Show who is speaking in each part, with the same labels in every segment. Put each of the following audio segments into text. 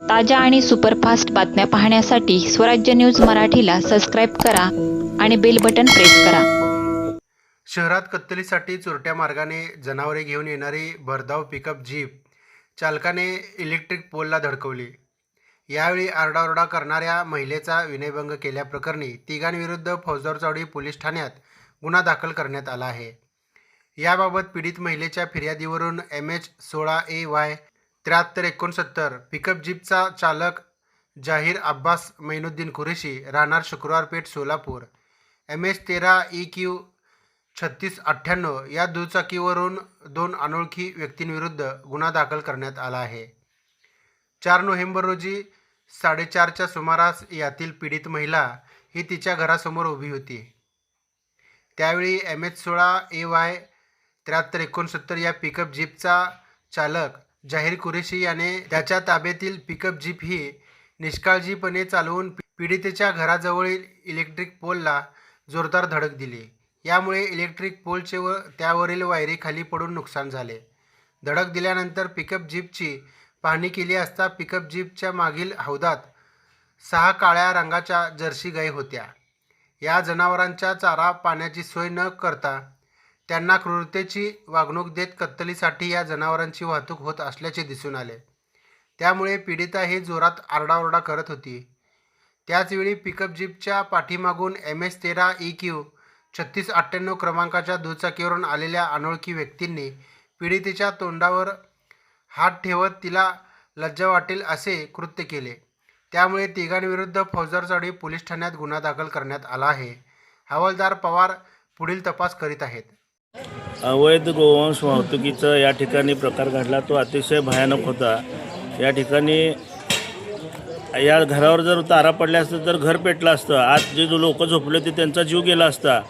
Speaker 1: ताज्या आणि सुपरफास्ट बातम्या पाहण्यासाठी स्वराज्य न्यूज मराठीला सबस्क्राईब करा आणि बेल बटन प्रेस करा.
Speaker 2: शहरात कत्तलीसाठी चोरट्या मार्गाने जनावरे घेऊन येणारी भरधाव पिकअप जीप चालकाने इलेक्ट्रिक पोलला धडकवली. यावेळी आरडाओरडा करणाऱ्या महिलेचा विनयभंग केल्याप्रकरणी तिघांविरुद्ध फौजदारचावडी पोलीस ठाण्यात गुन्हा दाखल करण्यात आला आहे. याबाबत पीडित महिलेच्या फिर्यादीवरून एम एच सोळा ए वाय त्र्याहत्तर एकोणसत्तर. पिकअप जीपचा चालक जाहीर अब्बास मैनुद्दीन कुरेशी राहणार शुक्रवार पेठ सोलापूर. एम एच तेरा ई क्यू छत्तीस अठ्ठ्याण्णव. या दुचाकीवरून दोन अनोळखी व्यक्तींविरुद्ध गुन्हा दाखल करण्यात आला आहे. चार नोव्हेंबर रोजी साडेचारच्या सुमारास यातील पीडित महिला ही तिच्या घरासमोर उभी होती. त्यावेळी एम एच सोळा ए वाय त्र्याहत्तर एकोणसत्तर या पिकअप जीपचा चालक जाहीर कुरेशी याने त्याच्या ताब्यातील पिकअप जीप ही निष्काळजीपणे चालवून पीडितेच्या घराजवळील इलेक्ट्रिक पोलला जोरदार धडक दिली. यामुळे इलेक्ट्रिक पोलचे व त्यावरील वायरी खाली पडून नुकसान झाले. धडक दिल्यानंतर पिकअप जीपची पाहणी केली असता पिकअप जीपच्या मागील हौदात सहा काळ्या रंगाच्या जर्सी गाई होत्या. या जनावरांच्या चारा पाण्याची सोय न करता त्यांना क्रूरतेची वागणूक देत कत्तलीसाठी या जनावरांची वाहतूक होत असल्याचे दिसून आले. त्यामुळे पीडिता ही जोरात आरडाओरडा करत होती. त्याचवेळी पिकअप जीपच्या पाठीमागून एम एस तेरा ई क्यू छत्तीस अठ्ठ्याण्णव क्रमांकाच्या दुचाकीवरून आलेल्या अनोळखी व्यक्तींनी पीडितेच्या तोंडावर हात ठेवत तिला लज्जा वाटेल असे कृत्य केले. त्यामुळे तिघांविरुद्ध फौजदारचाडी पोलीस ठाण्यात गुन्हा दाखल करण्यात आला आहे. हवालदार पवार पुढील तपास करीत आहेत.
Speaker 3: अवैध गोवंश वाहतुकीचा या ठिकाणी प्रकार घडला. तो अतिशय भयानक होता. या ठिकाणी या घरावर जर तारा पडल्या असतं तर घर पेटलं असतं. आज जे जो लोक झोपले ते त्यांचा जीव गेला असता.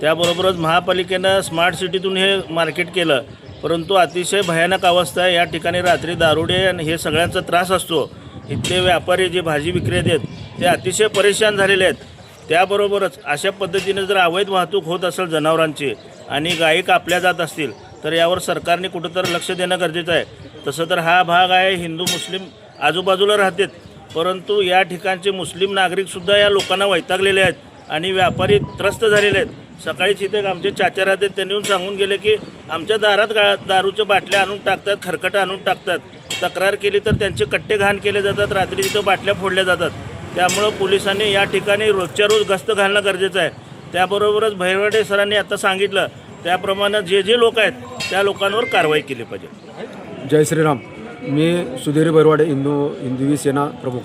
Speaker 3: त्याबरोबरच महापालिकेनं स्मार्ट सिटीतून हे मार्केट केलं. परंतु अतिशय भयानक अवस्था आहे. या ठिकाणी रात्री दारुडे आणि हे सगळ्यांचा त्रास असतो. इथले व्यापारी जे भाजी विक्रेते आहेत ते अतिशय परेशान झालेले आहेत. त्याबरोबरच अशा पद्धतीने जर अवैध वाहतूक होत असेल जनावरांची आणि गायी कापल्या जात असतील तर यावर सरकारने कुठंतरी लक्ष देणं गरजेचं आहे. तसं तर हा भाग आहे हिंदू मुस्लिम आजूबाजूला राहतात. परंतु या ठिकाणचे मुस्लिम नागरिकसुद्धा या लोकांना वैतागलेले आहेत आणि व्यापारी त्रस्त झालेले आहेत. सकाळीच इथे आमचे चाचा राहतात त्यांनी येऊन सांगून गेले की आमच्या दारात गा दारूच्या बाटल्या आणून टाकतात खरकटं आणून टाकतात. तक्रार केली तर त्यांचे कट्टे घाण केले जातात रात्री तिथं बाटल्या फोडल्या जातात. त्यामुळं पोलिसांनी या ठिकाणी रोजच्या रोज गस्त घालणं गरजेचं आहे. त्याबरोबरच भैरवडे सरांनी आता सांगितलं त्याप्रमाणे जे जे लोक आहेत त्या लोकांवर कारवाई केली पाहिजे.
Speaker 4: जय श्रीराम. मी सुधीर बैरवाडे हिंदू हिंदवी सेना प्रमुख.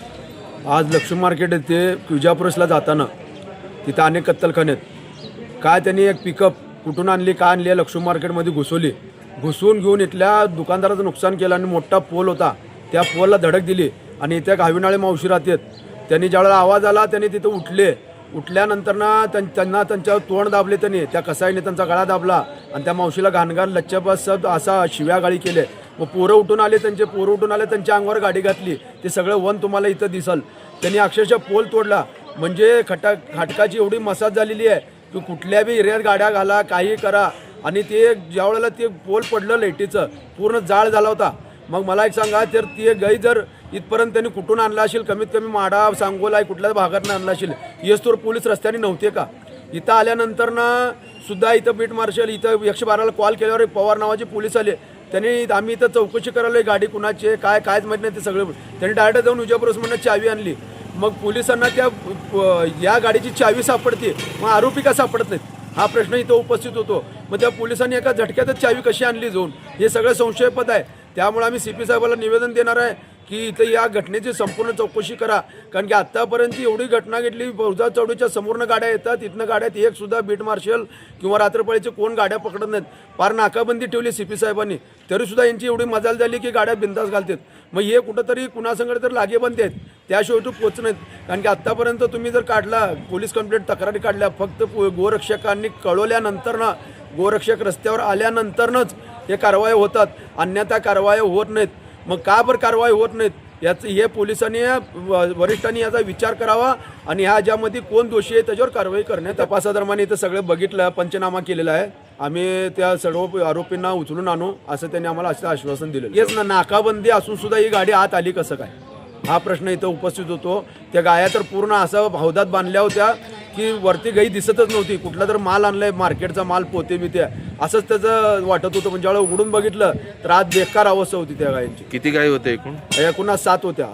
Speaker 4: आज लक्ष्मी मार्केट येथे विजापूरसला जाताना तिथं अनेक कत्तलखाने आहेत. काय त्यांनी एक पिकअप कुठून आणली काय आणली आहे लक्ष्मी मार्केटमध्ये घुसवली. घुसवून घेऊन इथल्या दुकानदाराचं नुकसान केलं आणि मोठा पोल होता. त्या पोलला धडक दिली आणि इथे गावीनाळे मावशी राहतात. त्यांनी ज्यावेळेला आवाज आला त्यांनी तिथं उठले. उठल्यानंतर ना त्यां त्यांना त्यांच्यावर तोंड दाबले त्यांनी. त्या कसाईने त्यांचा गळा दाबला आणि त्या मावशीला घाणघाण लच्छपास असा शिव्या गाळी केले. मग पोरं उठून आले त्यांचे पोरं उठून आले त्यांच्या अंगावर गाडी घातली. ते सगळं वन तुम्हाला इथं दिसल. त्यांनी अक्षरशः पोल तोडला. म्हणजे खटा खाटकाची एवढी मसाज झालेली आहे की कुठल्या बी एरियात गाड्या घाला काही करा. आणि ते ज्यावेळेला ते पोल पडलं लाईटीचं पूर्ण जाळ झाला होता. मग मला एक सांगा तर ती गाई जर इथपर्यंत त्यांनी कुठून आणला असेल कमीत कमी माडा सांगोला कुठल्या भागातनं आणला असेल येस पोलीस रस्त्याने नव्हते का? इथं आल्यानंतर ना सुद्धा इथं बीट मार्शल इथं एकशे बाराला कॉल केल्यावर पवार नावाचे पोलीस आले. त्यांनी आम्ही इथं चौकशी करायला गाडी कुणाची काय कायच माहीत नाही ते सगळं. त्यांनी डायरेक्ट जाऊन विजयपुरस म्हणून चावी आणली. मग पोलिसांना त्या या गाडीची चावी सापडते. मग आरोपी का सापडत नाहीत? हा प्रश्न इथं उपस्थित होतो. मग त्या पोलिसांनी एका झटक्यातच चावी कशी आणली जाऊन? हे सगळं संशयपद आहे. त्यामुळे आम्ही सी पी साहेबाला निवेदन देणार आहे की इथं या घटनेची संपूर्ण चौकशी करा. कारण की आत्तापर्यंत एवढी घटना घेतली फौजा चौडीच्या समोरनं गाड्या येतात इथनं गाड्यात एक सुद्धा बीट मार्शल किंवा रात्रपाळीचे कोण गाड्या पकडत नाहीत. पार नाकाबंदी ठेवली सी पी साहेबांनी. तरीसुद्धा यांची एवढी मजाल झाली की गाड्या बिंदास घालतात. मग हे कुठंतरी कुणासंगडे तर लागेबंदी आहेत. त्याशिवाय तू पोचत नाहीत. कारण की आत्तापर्यंत तुम्ही जर काढला पोलीस कंप्लेंट तक्रारी काढल्या फक्त गोरक्षकांनी कळवल्यानंतर ना गोरक्षक रस्त्यावर आल्यानंतरनंच हे कारवाया होतात अन्यथा कारवाया होत नाहीत. मग का बरं कारवाई होत नाहीत? याचं हे पोलिसांनी व- वरिष्ठांनी याचा विचार करावा आणि ह्या ज्यामध्ये कोण दोषी आहे त्याच्यावर कारवाई करणे. तपासादरम्यान इथं सगळं बघितलं पंचनामा केलेला आहे. आम्ही त्या सर्व आरोपींना उचलून आणू असं त्यांनी आम्हाला असं आश्वासन दिलं हेच ना नाकाबंदी असून सुद्धा ही गाडी आत आली कसं काय? हा प्रश्न इथं उपस्थित होतो. त्या गाया तर पूर्ण असं हौदात बांधल्या होत्या. की वरती गाई दिसतच नव्हती. कुठला तर माल आणलाय मार्केटचा माल पोते बिते. असंच त्याचं वाटत होतं पण ज्यावेळेला उघडून बघितलं तर आज बेकार अवस्था होती त्या गायींची.
Speaker 5: किती गायी होते एकूण?
Speaker 4: एकूण सात होत्या.